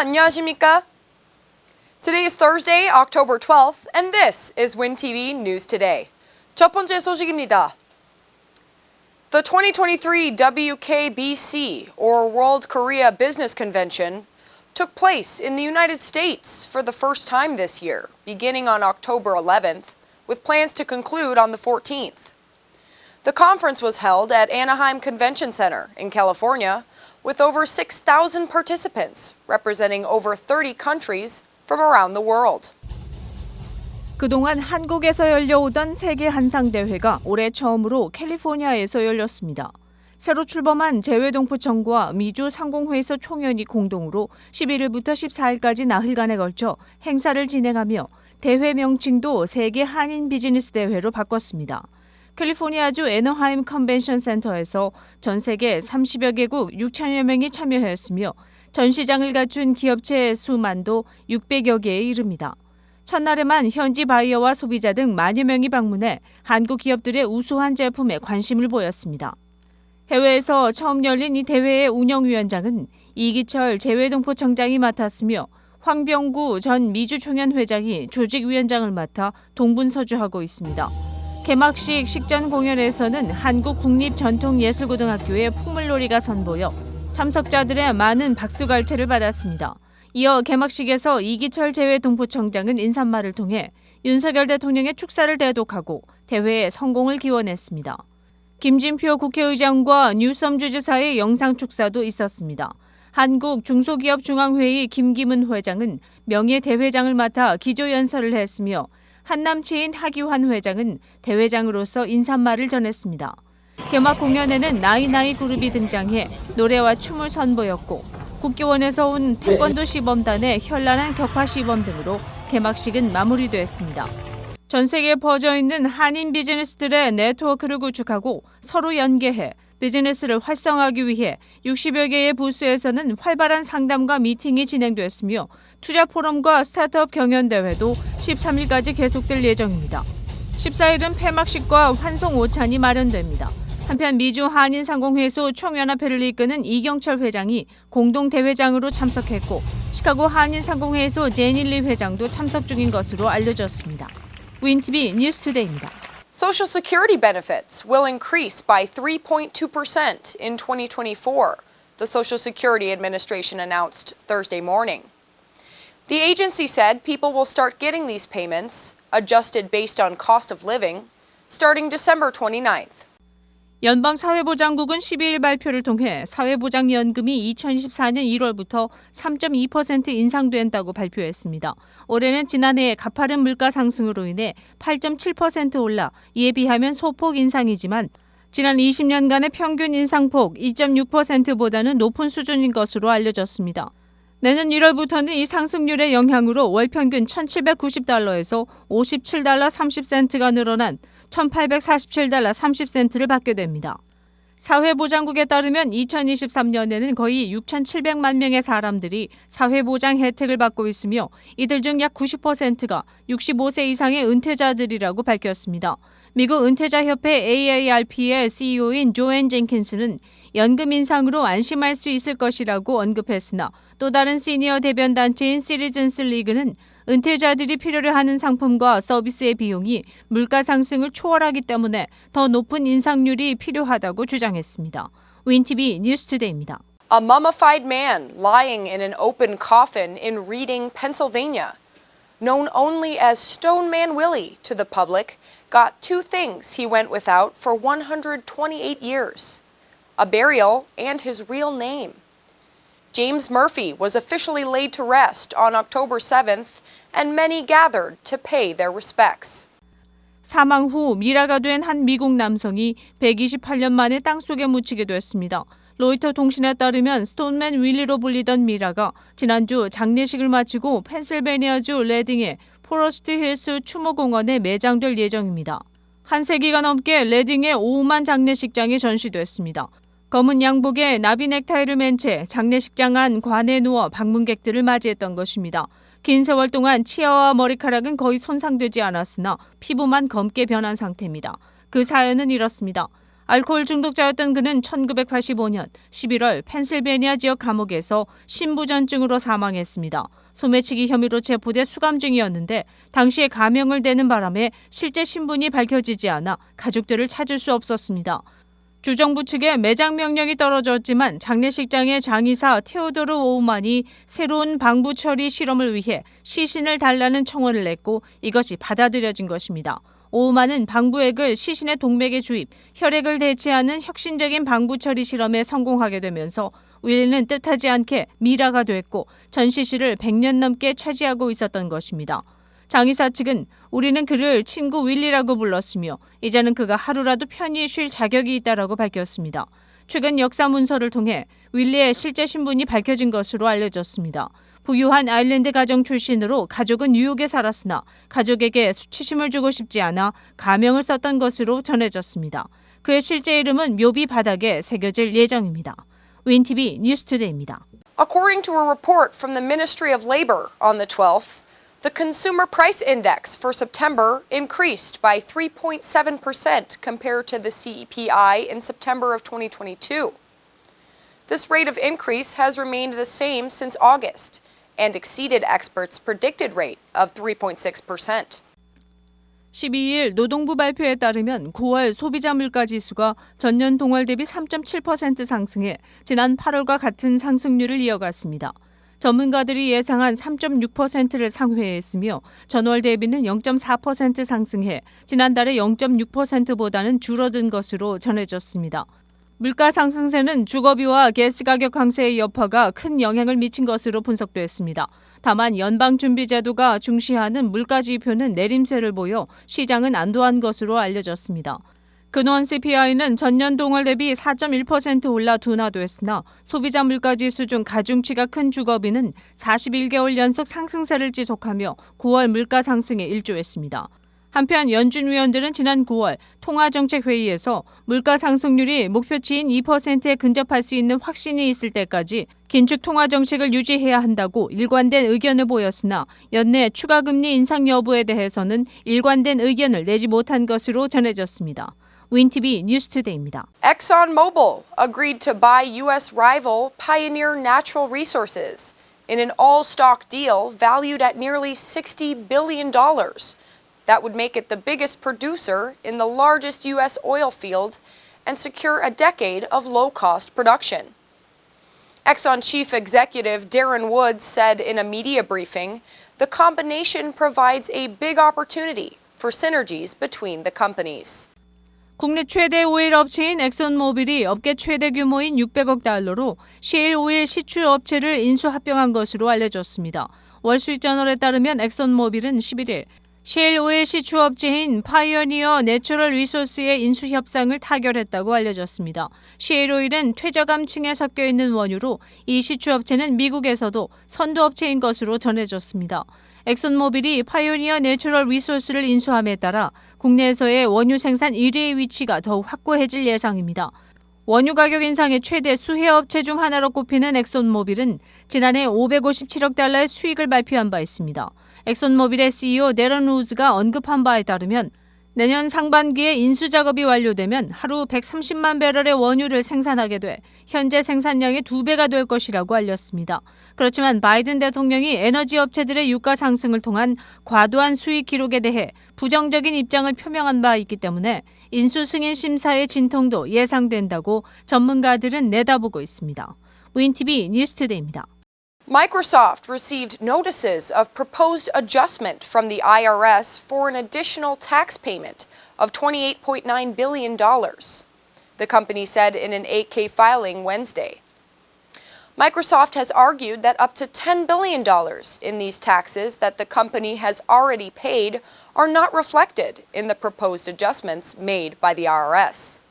안녕하십니까? Today is Thursday, October 12th, and this is WinTV News Today. 첫 번째 소식입니다. The 2023 WKBC, or World Korea Business Convention, took place in the United States for the first time this year, beginning on October 11th, with plans to conclude on the 14th. The conference was held at Anaheim Convention Center in California with over 6,000 participants representing over 30 countries from around the world. 그동안 한국에서 열려오던 세계 한상 대회가 올해 처음으로 캘리포니아에서 열렸습니다. 새로 출범한 재외동포청과 미주 상공회에서 총연이 공동으로 11일부터 14일까지 나흘간에 걸쳐 행사를 진행하며 대회 명칭도 세계 한인 비즈니스 대회로 바꿨습니다. 캘리포니아주 애너하임 컨벤션 센터에서 전 세계 30여 개국 6천여 명이 참여했으며 전시장을 갖춘 기업체 수만도 600여 개에 이릅니다. 첫날에만 현지 바이어와 소비자 등 만여 명이 방문해 한국 기업들의 우수한 제품에 관심을 보였습니다. 해외에서 처음 열린 이 대회의 운영위원장은 이기철 재외동포청장이 맡았으며 황병구 전 미주총연 회장이 조직위원장을 맡아 동분서주하고 있습니다. 개막식 식전 공연에서는 한국국립전통예술고등학교의 풍물놀이가 선보여 참석자들의 많은 박수갈채를 받았습니다. 이어 개막식에서 이기철 재외동포청장은 인사말을 통해 윤석열 대통령의 축사를 대독하고 대회의 성공을 기원했습니다. 김진표 국회의장과 뉴섬 주지사의 영상 축사도 있었습니다. 한국 중소기업중앙회의 김기문 회장은 명예 대회장을 맡아 기조 연설을 했으며 한남치인 하기환 회장은 대회장으로서 인사말을 전했습니다. 개막 공연에는 나이나이 그룹이 등장해 노래와 춤을 선보였고 국기원에서 온 태권도 시범단의 현란한 격파 시범 등으로 개막식은 마무리됐습니다. 전 세계에 퍼져 있는 한인 비즈니스들의 네트워크를 구축하고 서로 연계해 비즈니스를 활성화하기 위해 60여 개의 부스에서는 활발한 상담과 미팅이 진행됐으며 투자 포럼과 스타트업 경연 대회도 13일까지 계속될 예정입니다. 14일은 폐막식과 환송 오찬이 마련됩니다. 한편 미주 한인 상공회소 총연합회를 이끄는 이경철 회장이 공동 대회장으로 참석했고 시카고 한인 상공회소 제닐리 회장도 참석 중인 것으로 알려졌습니다. 윈티비 뉴스투데이입니다. Social Security benefits will increase by 3.2% in 2024, the Social Security Administration announced Thursday morning. The agency said people will start getting these payments, adjusted based on cost of living, starting December 29th. 연방사회보장국은 12일 발표를 통해 사회보장연금이 2024년 1월부터 3.2% 인상된다고 발표했습니다. 올해는 지난해 가파른 물가 상승으로 인해 8.7% 올라 이에 비하면 소폭 인상이지만 지난 20년간의 평균 인상폭 2.6%보다는 높은 수준인 것으로 알려졌습니다. 내년 1월부터는 이 상승률의 영향으로 월 평균 1,790달러에서 57달러 30센트가 늘어난 1,847달러 30센트를 받게 됩니다. 사회보장국에 따르면 2023년에는 거의 6,700만 명의 사람들이 사회보장 혜택을 받고 있으며 이들 중 약 90%가 65세 이상의 은퇴자들이라고 밝혔습니다. 미국 은퇴자협회 AARP의 CEO인 조앤 젠킨스는 연금 인상으로 안심할 수 있을 것이라고 언급했으나 또 다른 시니어 대변 단체인 시리즌스 리그는 은퇴자들이 필요로 하는 상품과 서비스의 비용이 물가 상승을 초월하기 때문에 더 높은 인상률이 필요하다고 주장했습니다. 윈티비 뉴스투데이입니다. A mummified man lying in an open coffin in Reading, Pennsylvania, known only as Stone Man Willie to the public, got two things he went without for 128 years a burial and his real name. James Murphy was officially laid to rest on October 7th, and many gathered to pay their respects. 사망 후 미라가 된 한 미국 남성이 128년 만에 땅속에 묻히게 됐습니다. 로이터 통신에 따르면 스톤맨 윌리로 불리던 미라가 지난주 장례식을 마치고 펜실베니아주 레딩의 포러스트 힐스 추모공원에 매장될 예정입니다. 한 세기가 넘게 레딩의 오후만 장례식장에 전시됐습니다. 검은 양복에 나비 넥타이를 맨 채 장례식장 안 관에 누워 방문객들을 맞이했던 것입니다. 긴 세월 동안 치아와 머리카락은 거의 손상되지 않았으나 피부만 검게 변한 상태입니다. 그 사연은 이렇습니다. 알코올 중독자였던 그는 1985년 11월 펜실베니아 지역 감옥에서 신부전증으로 사망했습니다. 소매치기 혐의로 체포돼 수감 중이었는데 당시에 가명을 대는 바람에 실제 신분이 밝혀지지 않아 가족들을 찾을 수 없었습니다. 주정부 측에 매장 명령이 떨어졌지만 장례식장의 장의사 테오도르 오우만이 새로운 방부 처리 실험을 위해 시신을 달라는 청원을 냈고 이것이 받아들여진 것입니다. 오우만은 방부액을 시신의 동맥에 주입, 혈액을 대체하는 혁신적인 방부 처리 실험에 성공하게 되면서 윌리는 뜻하지 않게 미라가 됐고 전 시신을 100년 넘게 차지하고 있었던 것입니다. 장의사 측은 우리는 그를 친구 윌리라고 불렀으며 이제는 그가 하루라도 편히 쉴 자격이 있다라고 밝혔습니다. 최근 역사 문서를 통해 윌리의 실제 신분이 밝혀진 것으로 알려졌습니다. 부유한 아일랜드 가정 출신으로 가족은 뉴욕에 살았으나 가족에게 수치심을 주고 싶지 않아 가명을 썼던 것으로 전해졌습니다. 그의 실제 이름은 묘비 바닥에 새겨질 예정입니다. 윈티비 뉴스투데이입니다. According to a report from the Ministry of Labor on the 12th, the Consumer Price Index for September increased by 3.7% compared to the CPI in September of 2022. This rate of increase has remained the same since August and exceeded experts' predicted rate of 3.6%. 12일 노동부 발표에 따르면 9월 소비자 물가 지수가 전년 동월 대비 3.7% 상승해 지난 8월과 같은 상승률을 이어갔습니다. 전문가들이 예상한 3.6%를 상회했으며 전월 대비는 0.4% 상승해 지난달의 0.6%보다는 줄어든 것으로 전해졌습니다. 물가 상승세는 주거비와 가스 가격 강세의 여파가 큰 영향을 미친 것으로 분석됐습니다. 다만 연방준비제도가 중시하는 물가 지표는 내림세를 보여 시장은 안도한 것으로 알려졌습니다. 근원 CPI는 전년 동월 대비 4.1% 올라 둔화됐으나 소비자 물가지수 중 가중치가 큰 주거비는 41개월 연속 상승세를 지속하며 9월 물가 상승에 일조했습니다. 한편 연준 위원들은 지난 9월 통화정책회의에서 물가 상승률이 목표치인 2%에 근접할 수 있는 확신이 있을 때까지 긴축 통화 정책을 유지해야 한다고 일관된 의견을 보였으나 연내 추가 금리 인상 여부에 대해서는 일관된 의견을 내지 못한 것으로 전해졌습니다. 윈티비 뉴스투데이입니다. ExxonMobil agreed to buy U.S. rival Pioneer Natural Resources in an all stock deal valued at nearly $60 billion. That would make it the biggest producer in the largest U.S. oil field and secure a decade of low cost production. Exxon chief executive Darren Woods said in a media briefing the combination provides a big opportunity for synergies between the companies. 국내 최대 오일 업체인 엑선모빌이 업계 최대 규모인 600억 달러로 셰일 오일 시추 업체를 인수 합병한 것으로 알려졌습니다. 월스트리트저널에 따르면 엑선모빌은 11일 셰일 오일 시추 업체인 파이어니어 내추럴 리소스의 인수 협상을 타결했다고 알려졌습니다. 셰일 오일은 퇴저감층에 섞여 있는 원유로 이 시추 업체는 미국에서도 선두 업체인 것으로 전해졌습니다. 엑슨모빌이 파이오니어 내추럴 리소스를 인수함에 따라 국내에서의 원유 생산 1위의 위치가 더욱 확고해질 예상입니다. 원유 가격 인상의 최대 수혜 업체 중 하나로 꼽히는 엑손모빌은 지난해 557억 달러의 수익을 발표한 바 있습니다. 엑손모빌의 CEO 데런 우즈가 언급한 바에 따르면 내년 상반기에 인수 작업이 완료되면 하루 130만 배럴의 원유를 생산하게 돼 현재 생산량의 두 배가 될 것이라고 알렸습니다. 그렇지만 바이든 대통령이 에너지 업체들의 유가 상승을 통한 과도한 수익 기록에 대해 부정적인 입장을 표명한 바 있기 때문에 인수 승인 심사의 진통도 예상된다고 전문가들은 내다보고 있습니다. 윈티비 뉴스투데이입니다. Microsoft received notices of proposed adjustment from the IRS for an additional tax payment of $28.9 billion, the company said in an 8K filing Wednesday. Microsoft has argued that up to $10 billion in these taxes that the company has already paid are not reflected in the proposed adjustments made by the IRS.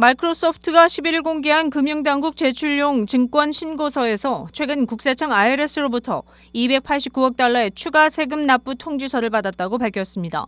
마이크로소프트가 11일 공개한 금융당국 제출용 증권 신고서에서 최근 국세청 IRS로부터 289억 달러의 추가 세금 납부 통지서를 받았다고 밝혔습니다.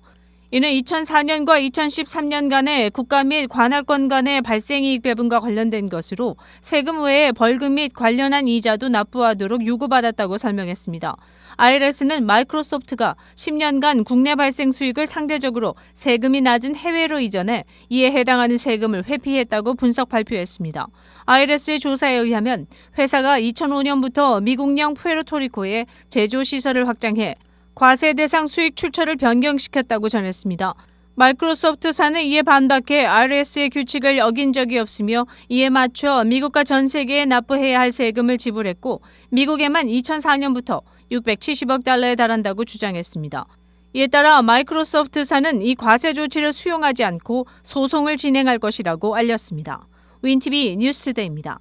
이는 2004년과 2013년간의 국가 및 관할권 간의 발생이익 배분과 관련된 것으로 세금 외에 벌금 및 관련한 이자도 납부하도록 요구받았다고 설명했습니다. IRS는 마이크로소프트가 10년간 국내 발생 수익을 상대적으로 세금이 낮은 해외로 이전해 이에 해당하는 세금을 회피했다고 분석 발표했습니다. IRS의 조사에 의하면 회사가 2005년부터 미국령 푸에르토리코에 제조 시설을 확장해 과세 대상 수익 출처를 변경시켰다고 전했습니다. 마이크로소프트사는 이에 반박해 IRS의 규칙을 어긴 적이 없으며 이에 맞춰 미국과 전 세계에 납부해야 할 세금을 지불했고 미국에만 2004년부터 670억 달러에 달한다고 주장했습니다. 이에 따라 마이크로소프트사는 이 과세 조치를 수용하지 않고 소송을 진행할 것이라고 알렸습니다. 윈티비 뉴스투데이입니다.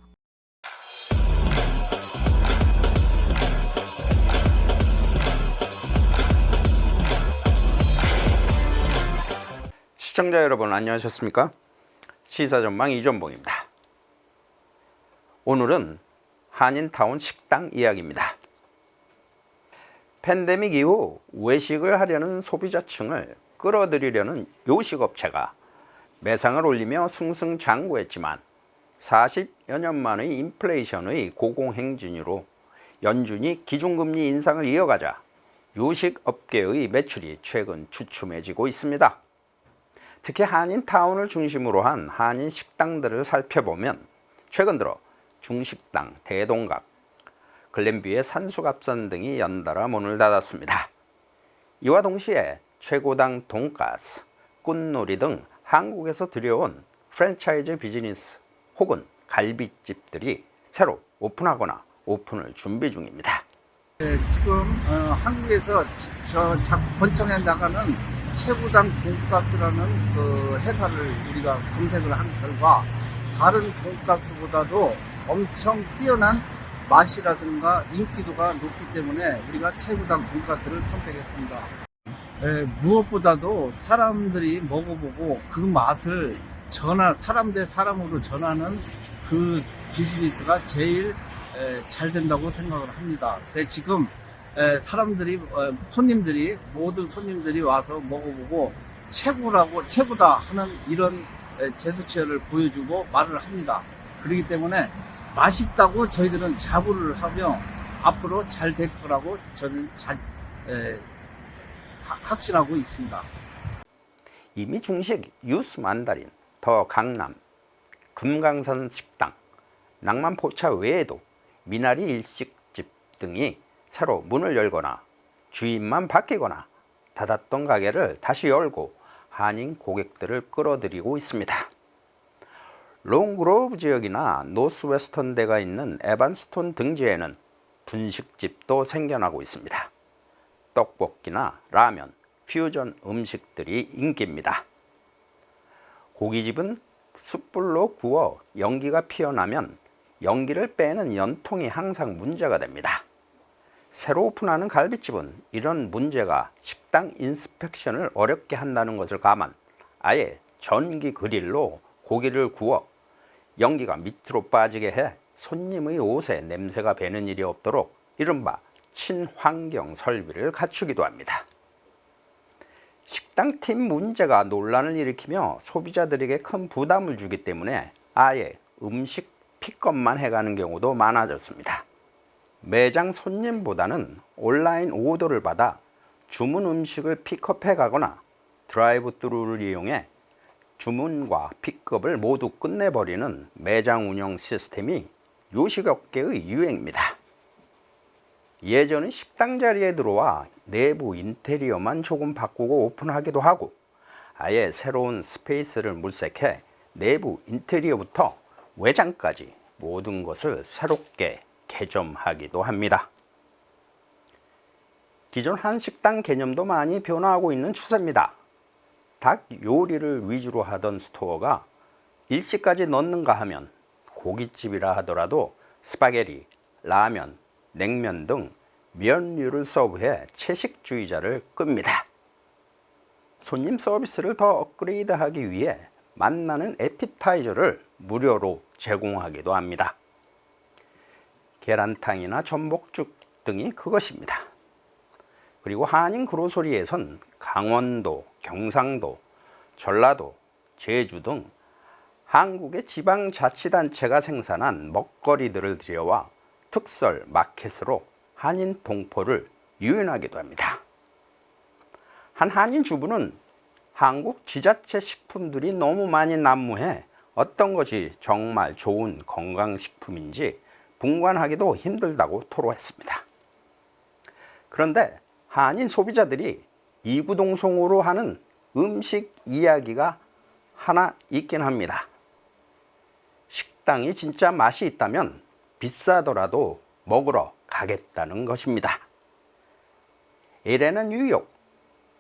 시청자 여러분 안녕하셨습니까? 시사전망 이전봉입니다. 오늘은 한인타운 식당 이야기입니다. 팬데믹 이후 외식을 하려는 소비자층을 끌어들이려는 요식업체가 매상을 올리며 승승장구했지만 40여 년 만의 인플레이션의 고공행진으로 연준이 기준금리 인상을 이어가자 요식업계의 매출이 최근 주춤해지고 있습니다. 특히 한인 타운을 중심으로 한 한인 식당들을 살펴보면 최근 들어 중식당, 대동각, 글램비의 산수갑산 등이 연달아 문을 닫았습니다. 이와 동시에 최고당 돈가스, 꽃놀이 등 한국에서 들여온 프랜차이즈 비즈니스 혹은 갈비집들이 새로 오픈하거나 오픈을 준비 중입니다. 네, 지금 어, 한국에서 지- 저 자꾸 번창해 나가는 최고당 돈가스라는 그 회사를 우리가 검색을 한 결과 다른 돈가스보다도 엄청 뛰어난 맛이라든가 인기도가 높기 때문에 우리가 최고당 돈가스를 선택했습니다. 예, 무엇보다도 사람들이 먹어보고 그 맛을 전하 사람 대 사람으로 전하는 그 비즈니스가 제일 에, 잘 된다고 생각을 합니다. 근데 지금 에, 사람들이 어, 손님들이 모든 손님들이 와서 먹어보고 최고라고 최고다 하는 이런 에, 제스처를 보여주고 말을 합니다. 그렇기 때문에 맛있다고 저희들은 자부를 하며 앞으로 잘 될 거라고 저는 자, 에, 하- 확신하고 있습니다. 이미 중식 유스 만다린, 더 강남, 금강산 식당, 낭만 포차 외에도 미나리 일식집 등이 새로 문을 열거나 주인만 바뀌거나 닫았던 가게를 다시 열고 한인 고객들을 끌어들이고 있습니다. 롱그로브 지역이나 노스웨스턴대가 있는 에반스톤 등지에는 분식집도 생겨나고 있습니다. 떡볶이나 라면, 퓨전 음식들이 인기입니다. 고깃집은 숯불로 구워 연기가 피어나면 연기를 빼는 연통이 항상 문제가 됩니다. 새로 오픈하는 갈비집은 이런 문제가 식당 인스펙션을 어렵게 한다는 것을 감안 아예 전기 그릴로 고기를 구워 연기가 밑으로 빠지게 해 손님의 옷에 냄새가 배는 일이 없도록 이른바 친환경 설비를 갖추기도 합니다. 식당팀 문제가 논란을 일으키며 소비자들에게 큰 부담을 주기 때문에 아예 음식 픽업만 해가는 경우도 많아졌습니다. 매장 손님보다는 온라인 오더를 받아 주문 음식을 픽업해 가거나 드라이브 스루를 이용해 주문과 픽업을 모두 끝내버리는 매장 운영 시스템이 요식업계의 유행입니다. 예전은 식당 자리에 들어와 내부 인테리어만 조금 바꾸고 오픈하기도 하고 아예 새로운 스페이스를 물색해 내부 인테리어부터 외장까지 모든 것을 새롭게 개점하기도 합니다. 기존 한식당 개념도 많이 변화하고 있는 추세입니다. 닭 요리를 위주로 하던 스토어가 일식까지 넣는가 하면 고깃집이라 하더라도 스파게티, 라면, 냉면 등 면류를 서브해 채식주의자를 끕니다. 손님 서비스를 더 업그레이드하기 위해 만나는 에피타이저를 무료로 제공하기도 합니다. 계란탕이나 전복죽 등이 그것입니다. 그리고 한인 그로소리에선 강원도, 경상도, 전라도, 제주 등 한국의 지방자치단체가 생산한 먹거리들을 들여와 특설 마켓으로 한인 동포를 유인하기도 합니다. 한 한인 주부는 한국 지자체 식품들이 너무 많이 난무해 어떤 것이 정말 좋은 건강식품인지 분간하기도 힘들다고 토로했습니다. 그런데 한인 소비자들이 이구동성으로 하는 음식 이야기가 하나 있긴 합니다. 식당이 진짜 맛이 있다면 비싸더라도 먹으러 가겠다는 것입니다. 이래는 뉴욕,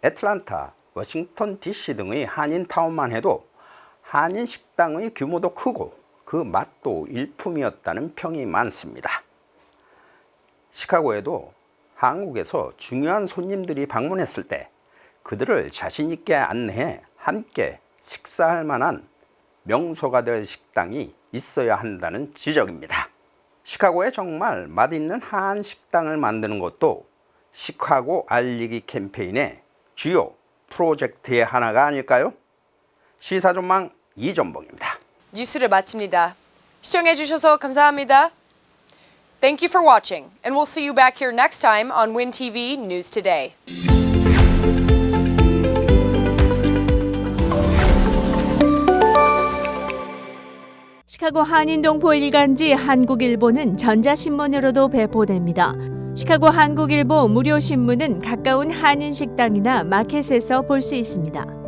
애틀란타, 워싱턴 DC 등의 한인 타운만 해도 한인 식당의 규모도 크고 그 맛도 일품이었다는 평이 많습니다. 시카고에도 한국에서 중요한 손님들이 방문했을 때 그들을 자신있게 안내해 함께 식사할 만한 명소가 될 식당이 있어야 한다는 지적입니다. 시카고에 정말 맛있는 한 식당을 만드는 것도 시카고 알리기 캠페인의 주요 프로젝트의 하나가 아닐까요? 시사전망 이전봉입니다. 뉴스를 마칩니다. 시청해 주셔서 감사합니다. Thank you for watching, and we'll see you back here next time on Win TV News Today. 시카고 한인동포 일간지 한국일보는 전자신문으로도 배포됩니다. 시카고 한국일보 무료 신문은 가까운 한인 식당이나 마켓에서 볼 수 있습니다.